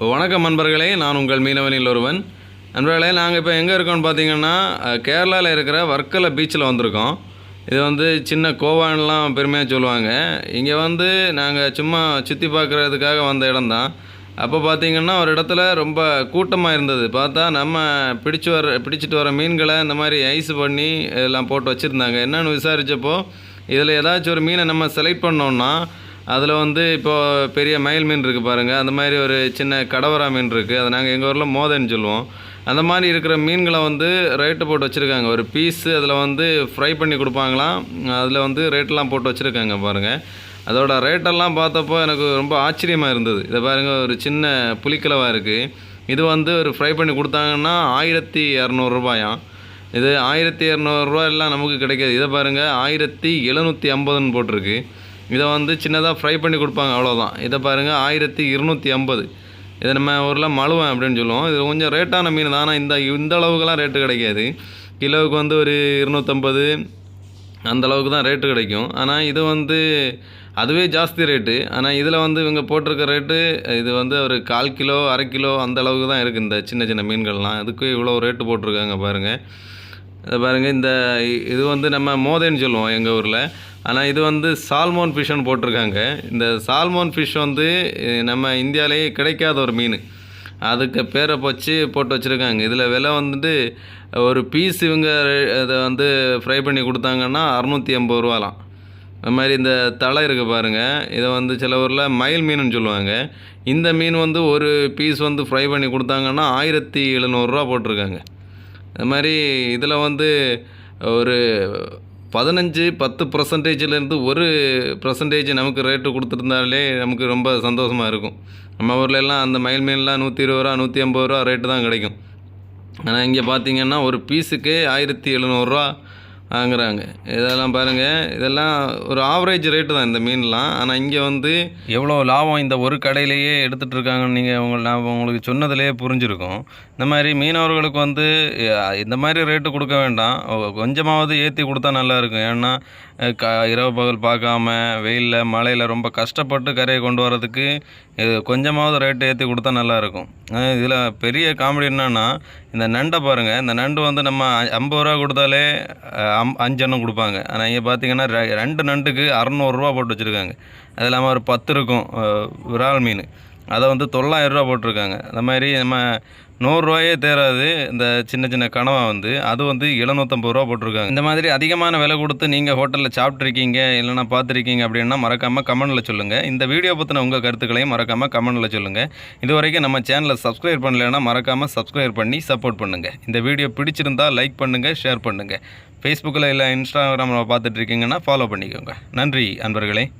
வணக்கம் நண்பர்களே நான் உங்கள் மீனவனில் ஒருவன். நண்பர்களே நாங்கள் இப்போ எங்கே இருக்கோம்னு பார்த்தீங்கன்னா கேரளாவில் இருக்கிற வர்க்கலை பீச்சில் வந்திருக்கோம். இது வந்து சின்ன கோவான்லாம் பெருமையாக சொல்லுவாங்க. இங்கே வந்து நாங்கள் சும்மா சுற்றி பார்க்குறதுக்காக வந்த இடம்தான். அப்போ பார்த்தீங்கன்னா ஒரு இடத்துல ரொம்ப கூட்டமாக இருந்தது. பார்த்தா நம்ம பிடிச்சு வர பிடிச்சிட்டு வர மீன்களை இந்த மாதிரி ஐஸ் பண்ணி எல்லாம் போட்டு வச்சுருந்தாங்க. என்னன்னு விசாரித்தப்போ இதில் ஏதாச்சும் ஒரு மீனை நம்ம செலக்ட் பண்ணோன்னா அதில் வந்து இப்போது பெரிய மயில் மீன் இருக்குது பாருங்கள் அந்த மாதிரி ஒரு சின்ன கடவரா மீன் இருக்குது அதை நாங்கள் எங்கள் ஊரில் மோதன்னு சொல்லுவோம். அந்த மாதிரி இருக்கிற மீன்களை வந்து ரேட்டு போட்டு வச்சுருக்காங்க. ஒரு பீஸு அதில் வந்து ஃப்ரை பண்ணி கொடுப்பாங்களாம். அதில் வந்து ரேட்டெல்லாம் போட்டு வச்சுருக்காங்க பாருங்கள் அதோட ரேட்டெல்லாம் பார்த்தப்போ எனக்கு ரொம்ப ஆச்சரியமாக இருந்தது. இதை பாருங்கள் ஒரு சின்ன புளிக்கலவாக இருக்குது இது வந்து ஒரு ஃப்ரை பண்ணி கொடுத்தாங்கன்னா ஆயிரத்தி இரநூறுபாயாம் இது ஆயிரத்தி இரநூறுவா எல்லாம் நமக்கு கிடைக்காது. இதை பாருங்கள் ஆயிரத்தி எழுநூற்றி ஐம்பதுன்னு போட்டிருக்கு. இதை வந்து சின்னதாக ஃப்ரை பண்ணி கொடுப்பாங்க அவ்வளோதான் இதை பாருங்கள் ஆயிரத்தி இருநூற்றி ஐம்பது. இதை நம்ம ஊரில் மழுவன் அப்படின்னு சொல்லுவோம். இது கொஞ்சம் ரேட்டான மீன் தான் ஆனால் இந்த இந்த அளவுக்குலாம் ரேட்டு கிடைக்காது. கிலோவுக்கு வந்து ஒரு இருநூற்றம்பது அந்த அளவுக்கு தான் ரேட்டு கிடைக்கும். ஆனால் இது வந்து அதுவே ஜாஸ்தி ரேட்டு ஆனால் இதில் வந்து இவங்க போட்டிருக்க ரேட்டு இது வந்து ஒரு கால் கிலோ அரை கிலோ அந்த அளவுக்கு தான் இருக்குது இந்த சின்ன சின்ன மீன்கள்லாம். அதுக்கு இவ்வளோ ரேட்டு போட்டிருக்காங்க பாருங்கள் இதை பாருங்கள் இந்த இது வந்து நம்ம மோதேன்னு சொல்லுவோம் எங்கள் ஊரில். ஆனால் இது வந்து சால்மோன் ஃபிஷ்ஷுன்னு போட்டிருக்காங்க. இந்த சால்மோன் ஃபிஷ் வந்து நம்ம இந்தியாவிலேயே கிடைக்காத ஒரு மீன். அதுக்கு பேரை போச்சு போட்டு வச்சுருக்காங்க. இதில் விலை வந்துட்டு ஒரு பீஸ் இவங்க அதை வந்து ஃப்ரை பண்ணி கொடுத்தாங்கன்னா அறநூற்றி ஐம்பது ரூபாலாம். அது மாதிரி இந்த தலை இருக்குது பாருங்கள் இதை வந்து சில ஊரில் மயில் மீனுன்னு சொல்லுவாங்க. இந்த மீன் வந்து ஒரு பீஸ் வந்து ஃப்ரை பண்ணி கொடுத்தாங்கன்னா ஆயிரத்தி எழுநூறுரூவா போட்டிருக்காங்க. அது மாதிரி இதில் வந்து ஒரு பதினஞ்சு பத்து பர்சன்டேஜிலேருந்து ஒரு பர்சன்டேஜ் நமக்கு ரேட்டு கொடுத்துருந்தாலே நமக்கு ரொம்ப சந்தோஷமாக இருக்கும். நம்ம ஊர்லெல்லாம் அந்த மயில் மீன்லாம் நூற்றி இருபது ரூபா நூற்றி ஐம்பது ரூபா ரேட்டு தான் கிடைக்கும். ஆனால் இங்கே பார்த்தீங்கன்னா ஒரு பீஸுக்கே ஆயிரத்தி எழுநூறுரூவா வாங்குறாங்க. இதெல்லாம் பாருங்கள் இதெல்லாம் ஒரு ஆவரேஜ் ரேட்டு தான் இந்த மீன்லாம். ஆனால் இங்கே வந்து எவ்வளோ லாபம் இந்த ஒரு கடையிலேயே எடுத்துகிட்டு இருக்காங்கன்னு நீங்கள் உங்க நான் உங்களுக்கு சொன்னதுலேயே புரிஞ்சிருக்கும். இந்த மாதிரி மீனவர்களுக்கு வந்து இந்த மாதிரி ரேட்டு கொடுக்க வேண்டாம். கொஞ்சமாவது ஏற்றி கொடுத்தா நல்லாயிருக்கும் ஏன்னா க இரவு பகல் பார்க்காம வெயிலில் மழையில் ரொம்ப கஷ்டப்பட்டு கரையை கொண்டு வரதுக்கு இது கொஞ்சமாவது ரேட்டு ஏற்றி கொடுத்தா நல்லாயிருக்கும் இதில் பெரிய காமெடி என்னென்னா இந்த நண்டை பாருங்கள் இந்த நண்டு வந்து நம்ம ஐம்பது ரூபா கொடுத்தாலே அம் அஞ்செண்ணம் கொடுப்பாங்க. ஆனால் இங்கே பார்த்தீங்கன்னா ரெ- ரெண்டு நண்டுக்கு அறநூறுரூவா போட்டு வச்சுருக்காங்க. அது இல்லாமல் ஒரு பத்து இருக்கும் விரால் மீன். அதை வந்து தொள்ளாயிரம் ரூபா போட்டிருக்காங்க. அந்த மாதிரி நம்ம நூறுரூவாயே தேராது இந்த சின்ன சின்ன கனவா வந்து. அது வந்து எழுநூற்றம்பது ரூபா போட்டிருக்காங்க. இந்த மாதிரி அதிகமான விலை கொடுத்து நீங்கள் ஹோட்டலில் சாப்பிட்ருக்கீங்க இல்லைன்னா பார்த்துருக்கீங்க அப்படின்னா மறக்காமல் கமெண்டில் சொல்லுங்கள் இந்த வீடியோ பற்றின உங்கள் கருத்துக்களையும் மறக்காமல் கமெண்டில் சொல்லுங்கள் இது வரைக்கும் நம்ம சேனலை சப்ஸ்கிரைப் பண்ணலைன்னா மறக்காமல் சப்ஸ்கிரைப் பண்ணி சப்போர்ட் பண்ணுங்கள் இந்த வீடியோ பிடிச்சிருந்தா லைக் பண்ணுங்கள் ஷேர் பண்ணுங்கள் ஃபேஸ்புக்கில் இல்லை இன்ஸ்டாகிராமில் பார்த்துட்ருக்கீங்கன்னா ஃபாலோ பண்ணிக்கோங்க. நன்றி அன்பர்களே.